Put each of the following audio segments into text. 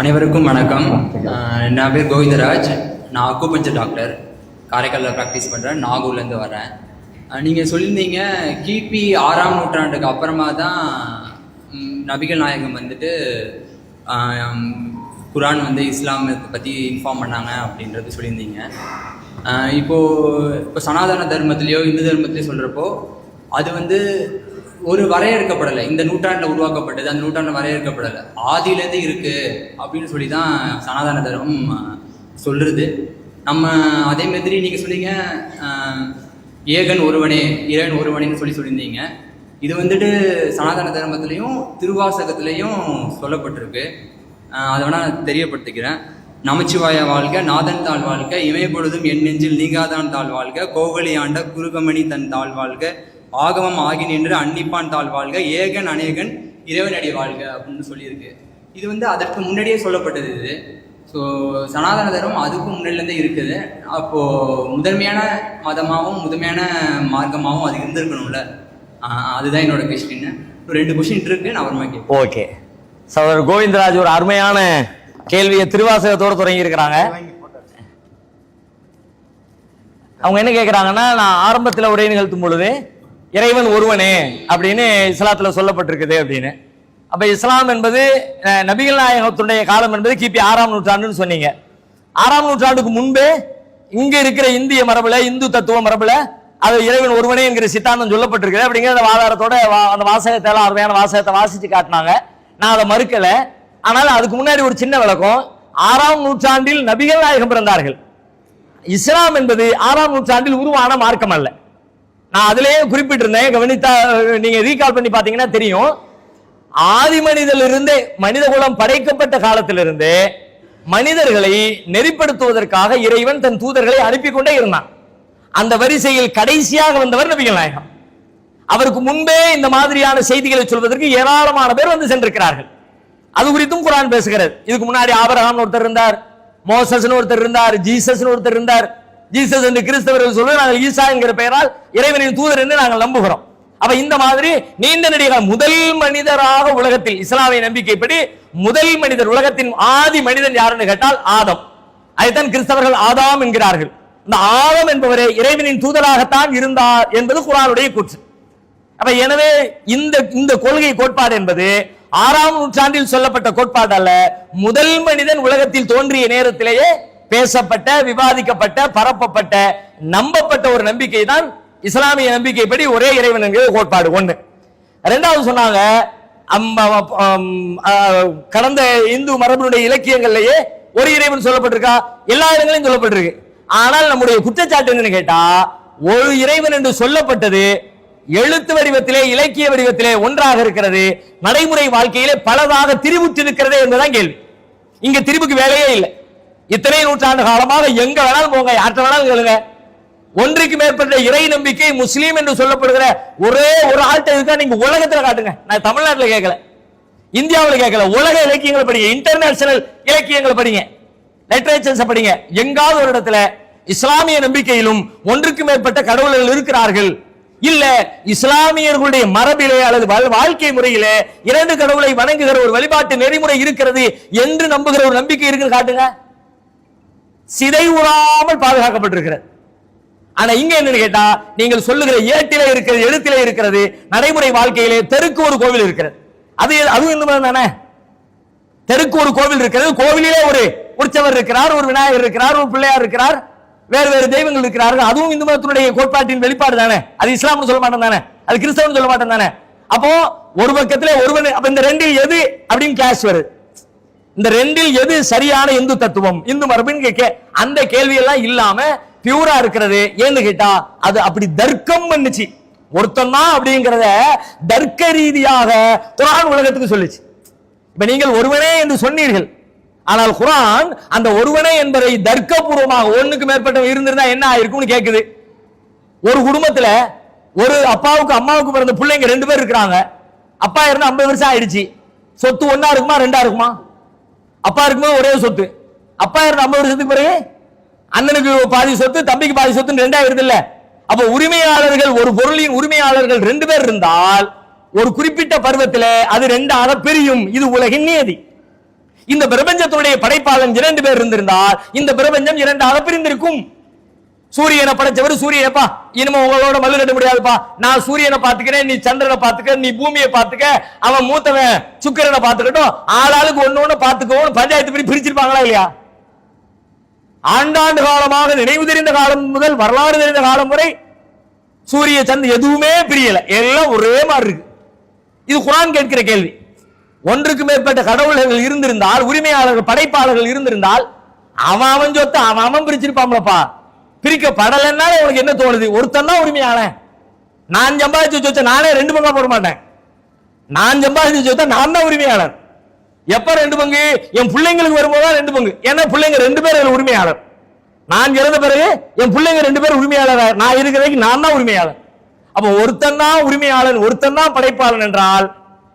அனைவருக்கும் வணக்கம். என் பேர் கோவிந்தராஜ். நான் அக்குபஞ்சர் டாக்டர் காரைக்காலில் ப்ராக்டிஸ் பண்ணுறேன் நாகூர்லேருந்து வரேன் நீங்கள் சொல்லியிருந்தீங்க கிபி ஆறாம் நூற்றாண்டுக்கு அப்புறமா தான் நபிகள் நாயகம் வந்துட்டு குரான் வந்து இஸ்லாமத்தை பற்றி இன்ஃபார்ம் பண்ணாங்க அப்படின்றது சொல்லியிருந்தீங்க. இப்போது இப்போ சனாதன தர்மத்துலேயோ இந்து தர்மத்துலேயோ சொல்கிறப்போ அது வந்து ஒரு வரையறுக்கப்படலை. இந்த நூற்றாண்டில் உருவாக்கப்பட்டது அந்த நூற்றாண்டில் வரையறுக்கப்படலை. ஆதியிலேருந்து இருக்குது அப்படின்னு சொல்லி தான் சனாதன தர்மம் சொல்கிறது நம்ம அதே மாதிரி நீங்கள் சொன்னீங்க ஏகன் ஒருவனே இறைவன் ஒருவனேன்னு சொல்லி சொல்லியிருந்தீங்க. இது வந்துட்டு சனாதன தர்மத்துலேயும் திருவாசகத்துலேயும் சொல்லப்பட்டிருக்கு. அதை வேணால் தெரியப்படுத்திக்கிறேன். நமச்சிவாய வாழ்க நாதன் தாழ் வாழ்க இமைப்பொழுதும் என் நெஞ்சில் நீங்காதான் தாழ் வாழ்க கோகலி ஆண்ட குருகமணி தன் தாழ் வாழ்க. ஆகமம் ஆகி நின்று அன்னிப்பான் தாழ் வாழ்க ஏகன் அநேகன் இறைவனடி வாழ்க அப்படின்னு சொல்லியிருக்கு. இது வந்து அதற்கு முன்னாடியே சொல்லப்பட்டது இது. ஸோ சனாதன தர்மம் அதுக்கும் முன்னாடிலேருந்தே இருக்குது. அப்போது முதன்மையான மதமாகவும் முதன்மையான மார்க்கமாகவும் அது இருந்திருக்கணும்ல. அதுதான் என்னோட கொஸ்டின் ரெண்டு கொஸ்டின் இருக்கு நான் அப்புறமா கேட்பேன் ஓகே. சகோதரர் கோவிந்தராஜ் ஒரு அருமையான கேள்வியை திருவாசகத்தோடு தொடங்கி இருக்கிறாங்க அவங்க என்ன கேட்குறாங்கன்னா நான் ஆரம்பத்தில் உரை நிகழ்த்தும் பொழுது இறைவன் ஒருவனே அப்படின்னு இஸ்லாத்துல சொல்லப்பட்டிருக்குது அப்படின்னு. அப்ப இஸ்லாம் என்பது நபிகள் நாயகத்துடைய காலம் என்பது கிபி ஆறாம் நூற்றாண்டுன்னு சொன்னீங்க. ஆறாம் நூற்றாண்டுக்கு முன்பே இங்க இருக்கிற இந்திய மரபுல இந்து தத்துவ மரபுல அது இறைவன் ஒருவனே என்கிற சித்தாந்தம் சொல்லப்பட்டிருக்குது. அப்படிங்கிற அந்த ஆதாரத்தோட வா- அந்த வாசகத்தை எல்லாம் அருமையான வாசகத்தை வாசிச்சு காட்டினாங்க. நான் அதை மறுக்கல. ஆனால் அதுக்கு முன்னாடி ஒரு சின்ன விளக்கம். ஆறாம் நூற்றாண்டில் நபிகள் நாயகம் பிறந்தார்கள். இஸ்லாம் என்பது ஆறாம் நூற்றாண்டில் உருவான மார்க்கம் அல்ல. நான் அதிலேயே குறிப்பிட்டிருந்தேன் கவனித்தா நீங்க ரீகால் பண்ணி பாத்தீங்கன்னா தெரியும். ஆதி மனிதலிருந்தே மனித குலம் படைக்கப்பட்ட காலத்திலிருந்தே மனிதர்களை நெறிப்படுத்துவதற்காக இறைவன் தன் தூதர்களை அனுப்பி கொண்டே இருந்தான். அந்த வரிசையில் கடைசியாக வந்தவர் நபிகள் நாயகம். அவருக்கு முன்பே இந்த மாதிரியான செய்திகளை சொல்வதற்கு ஏராளமான பேர் வந்து சென்றிருக்கிறார்கள். அது குறித்தும் குரான் பேசுகிறது. இதுக்கு முன்னாடி ஆபரகாம் ஒருத்தர் இருந்தார் மோசஸ்னு ஒருத்தர் இருந்தார் ஜீசஸ்னு ஒருத்தர் இருந்தார். ஜீசஸ் என்று கிறிஸ்தவர்கள் சொல்ல நாங்கள் ஈசா என்கிற பெயரால் இறைவனின் தூதர் என்று நாங்கள் நம்புகிறோம். அப்ப இந்த மாதிரி நீண்ட நெடிய முதல் மனிதராக உலகத்தில் இஸ்லாமிய நம்பிக்கைப்படி முதல் மனிதர் உலகத்தின் ஆதி மனிதன் யாருன்னு கேட்டால் ஆதம். அதைத்தான் கிறிஸ்தவர்கள் ஆதாம் என்கிறார்கள். இந்த ஆதம் என்பவரே இறைவனின் தூதராகத்தான் இருந்தார் என்பது குரானுடைய கூற்று. அப்ப எனவே இந்த இந்த கொள்கை கோட்பாடு என்பது ஆறாம் நூற்றாண்டில் சொல்லப்பட்ட கோட்பாடு அல்ல முதல் மனிதன் உலகத்தில் தோன்றிய நேரத்திலேயே பேசப்பட்ட விவாதிக்கப்பட்ட பரப்பப்பட்ட நம்பப்பட்ட ஒரு நம்பிக்கை தான் இஸ்லாமிய நம்பிக்கைப்படி ஒரே இறைவன் என்கிற கோட்பாடு ஒண்ணு. ரெண்டாவது சொன்னாங்க கடந்த இந்து மரபினுடைய இலக்கியங்கள்லயே ஒரு இறைவன் சொல்லப்பட்டிருக்கா? எல்லா இடங்களையும் சொல்லப்பட்டிருக்கு. ஆனால் நம்முடைய குற்றச்சாட்டு என்னன்னு கேட்டா ஒரு இறைவன் என்று சொல்லப்பட்டது எழுத்து வடிவத்திலே இலக்கிய வடிவத்திலே ஒன்றாக இருக்கிறது. நடைமுறை வாழ்க்கையிலே பலதாக திரிவுற்று இருக்கிறது என்பதுதான் கேள்வி. இங்க திரிவுக்கு வேலையே இல்லை. இத்தனை நூற்றாண்டு காலமாக எங்க வேணாலும் போங்க யார்கிட்ட வேணாலும் கேளுங்க. ஒன்றுக்கு மேற்பட்ட இறை நம்பிக்கை முஸ்லீம் என்று சொல்லப்படுகிற ஒரே ஒரு ஆள்கிட்ட இருக்கா நீங்க உலகத்துல காட்டுங்க. நான் தமிழ்நாட்டில் கேட்கல. இந்தியாவில் கேட்கல. உலக இலக்கியங்களை படிங்க. இன்டர்நேஷனல் இலக்கியங்களை படிங்க. லிட்டரேச்சர்ஸ் படிங்க. எங்காவது ஒரு இடத்துல இஸ்லாமிய நம்பிக்கையிலும் ஒன்றுக்கு மேற்பட்ட கடவுள்கள் இருக்கிறார்கள். இல்ல இஸ்லாமியர்களுடைய மரபிலே அல்லது வாழ்- வாழ்க்கை முறையிலே இரண்டு கடவுளை வணங்குகிற ஒரு வழிபாட்டு நெறிமுறை இருக்கிறது என்று நம்புகிற ஒரு நம்பிக்கை இருக்குன்னு காட்டுங்க. சிதைவுறாமல் பாதுகாக்கப்பட்டிருக்கிறது. ஆனா இங்க என்னன்னு கேட்டா நீங்கள் சொல்லுகிற ஏட்டிலே இருக்கிறது எழுத்திலே இருக்கிறது நடைமுறை வாழ்க்கையிலே தெருக்கு ஒரு கோவில் இருக்கிறது. அது அதுவும் இந்த தானே தெருக்கு ஒரு கோவில் இருக்கிறது கோவிலிலே ஒரு உற்சவர் இருக்கிறார் ஒரு விநாயகர் இருக்கிறார் ஒரு பிள்ளையார் இருக்கிறார் வேறு வேறு தெய்வங்கள் இருக்கிறார்கள். அதுவும் இந்து மதத்தினுடைய கோட்பாட்டின் வெளிப்பாடு தானே. அது இஸ்லாம்னு சொல்ல மாட்டேன் தானே. அது கிறிஸ்தவன் சொல்ல மாட்டேன் தானே. அப்போ ஒரு பக்கத்திலே ஒருவன் அப்ப இந்த ரெண்டு எது அப்படின்னு கேஷ் வருது. இந்த ரெண்டில் எது சரியான இந்து தத்துவம்? இந்து மரபுன்னு கேட்க அந்த கேள்வி எல்லாம் இல்லாம பியூரா இருக்கிறது. ஏன்னு கேட்டா அது அப்படி தர்க்கம் பண்ணுச்சு. ஒருத்தன் தான் அப்படிங்கிறத தர்க்க ரீதியாக குரான் உலகத்துக்கு சொல்லுச்சு. இப்ப நீங்கள் ஒருவனே என்று சொன்னீர்கள். ஆனால் குரான் அந்த ஒருவனே என்பதை தர்க்கபூர்வமாக ஒண்ணுக்கு மேற்பட்ட இருந்திருந்தா என்ன ஆயிருக்கும்னு கேக்குது. ஒரு குடும்பத்துல ஒரு அப்பாவுக்கு அம்மாவுக்கு பிறந்த பிள்ளைங்க ரெண்டு பேர் இருக்கிறாங்க. அப்பா இருந்து ஐம்பது வருஷம் ஆயிடுச்சு. சொத்து ஒன்னா இருக்குமா ரெண்டா இருக்குமா? அப்பா இருக்கும்போது ஒரே சொத்து. அப்பா இருந்த ஐம்பது வருஷத்துக்கு பிறகு அண்ணனுக்கு பாதி சொத்து தம்பிக்கு பாதி சொத்து ரெண்டாயிரத்து இல்ல. அப்ப உரிமையாளர்கள் ஒரு பொருளின் உரிமையாளர்கள் ரெண்டு பேர் இருந்தால் ஒரு குறிப்பிட்ட பருவத்தில் அது ரெண்டாக பிரியும். இது உலகின் நியதி இந்த பிரபஞ்சத்துடைய படைப்பாளன் இரண்டு பேர் இருந்திருந்தால் இந்த பிரபஞ்சம் இரண்டாக பிரிந்திருக்கும். சூரியனை படைச்சவர் சூரியனப்பா. இனிமே உங்களோட மல்லு கட்ட முடியாதுப்பா. நான் சூரியனை பாத்துக்கிறேன் நீ சந்திரனை பாத்துக்க நீ பூமியை பாத்துக்க அவன் மூத்தவன் சுக்கிரனை பாத்துக்கட்டும் ஆளாளுக்கு ஒண்ணு ஒண்ணு பாத்துக்கவும் பஞ்சாயத்து படி பிரிச்சிருப்பாங்களா இல்லையா? ஆண்டாண்டு காலமாக நினைவு தெரிந்த காலம் முதல் வரலாறு தெரிந்த காலம் வரை சூரிய சந்த் எதுவுமே பிரியல. எல்லாம் ஒரே மாதிரி இருக்கு. இது குரான் கேட்கிற கேள்வி. ஒன்றுக்கு மேற்பட்ட கடவுள்கள் இருந்திருந்தால் உரிமையாளர்கள் படைப்பாளர்கள் இருந்திருந்தால் அவன் அவன் சொத்தை அவன் அவன் பிரிச்சிருப்பாங்களப்பா பிரிக்கப்படலைன்னா உனக்கு என்ன தோணுது? ஒருத்தன் தான் உரிமையாளன். நான் சம்பாதிச்சு சொத்தை நானே ரெண்டு பங்கா போட மாட்டேன். நான் சம்பாதிச்சு சொத்தை நான் தான் உரிமையாளர் எப்ப ரெண்டு பங்கு? என் பிள்ளைங்களுக்கு வரும்போது ரெண்டு பங்கு? ஏன்னா பிள்ளைங்க ரெண்டு பேர் உரிமையாளர். நான் இறந்த பிறகு என் பிள்ளைங்க ரெண்டு பேரும் உரிமையாளர்? நான் இருக்கிறதைக்கு நான் தான் உரிமையாளர் அப்ப ஒருத்தன் தான் உரிமையாளன் ஒருத்தன் தான் படைப்பாளன் என்றால்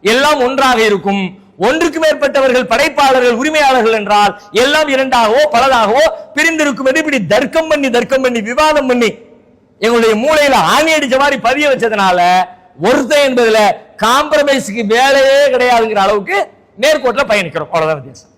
எல்லாம் ஒன்றாக இருக்கும். ஒன்றுக்கு மேற்பட்டவர்கள் படைப்பாளர்கள் உரிமையாளர்கள் என்றால் எல்லாம் இரண்டாகவோ பலதாகவோ பிரிந்திருக்கும். என்று இப்படி தர்க்கம் பண்ணி தர்க்கம் பண்ணி விவாதம் பண்ணி எங்களுடைய மூளையில ஆணி அடிச்ச மாதிரி பதிய வச்சதுனால ஒருத்தன் என்பதுல காம்ப்ரமைஸுக்கு வேலையே கிடையாதுங்கிற அளவுக்கு நேர்கோட்டில் பயணிக்கிறோம். அவ்வளவுதான் வித்தியாசம்.